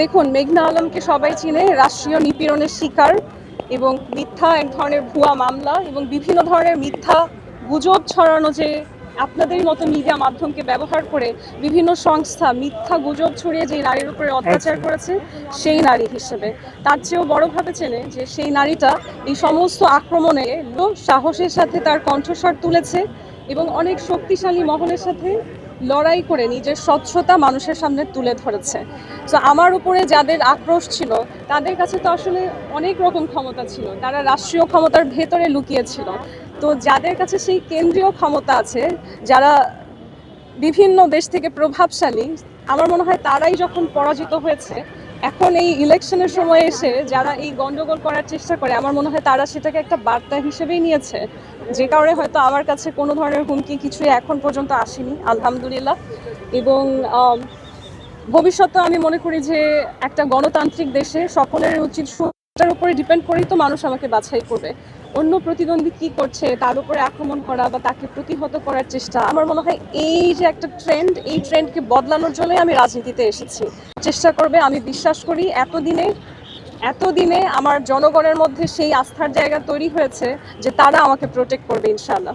দেখুন, মেঘনা আলমকে সবাই চিনে, রাষ্ট্রীয় নিপীড়নের শিকার এবং মিথ্যা এক ধরনের ভুয়া মামলা এবং বিভিন্ন ধরনের মিথ্যা গুজব ছড়ানো যে আপনাদের মতো মিডিয়া মাধ্যমকে ব্যবহার করে বিভিন্ন সংস্থা মিথ্যা গুজব ছড়িয়ে যে নারীর উপরে অত্যাচার করেছে, সেই নারী হিসেবে। তার চেয়েও বড়ভাবে চেনে যে সেই নারীটা এই সমস্ত আক্রমণে সাহসের সাথে তার কণ্ঠস্বর তুলেছে এবং অনেক শক্তিশালী মহলের সাথে লড়াই করে নিজের স্বচ্ছতা মানুষের সামনে তুলে ধরেছে। তো আমার উপরে যাদের আক্রোশ ছিল, তাদের কাছে তো আসলে অনেক রকম ক্ষমতা ছিল। তারা রাষ্ট্রীয় ক্ষমতার ভেতরে লুকিয়েছিল। তো যাদের কাছে সেই কেন্দ্রীয় ক্ষমতা আছে, যারা বিভিন্ন দেশ থেকে প্রভাবশালী, আমার মনে হয় তারাই যখন পরাজিত হয়েছে এখন এই ইলেকশনের সময় এসে যারা এই গন্ডগোল করার চেষ্টা করে, আমার মনে হয় তারা সেটাকে একটা বার্তা হিসেবেই নিয়েছে। যে কারণে হয়তো আমার কাছে কোনো ধরনের হুমকি কিছুই এখন পর্যন্ত আসেনি, আলহামদুলিল্লাহ। এবং ভবিষ্যতে আমি মনে করি যে একটা গণতান্ত্রিক দেশে সকলের উচিত সুতার উপরে ডিপেন্ড করেই তো মানুষ আমাকে বাছাই করবে। অন্য প্রতিদ্বন্দ্বী কি করছে, তার উপরে আক্রমণ করা বা তাকে প্রতিহত করার চেষ্টা, আমার মনে হয় এই যে একটা ট্রেন্ড এই ট্রেন্ডকে বদলানোর জন্যই আমি রাজনীতিতে এসেছি। চেষ্টা করবে, আমি বিশ্বাস করি, এতদিনে এতদিনে আমার জনগণের মধ্যে সেই আস্থার জায়গা তৈরি হয়েছে যে তারা আমাকে প্রোটেক্ট করবে, ইনশাআল্লাহ।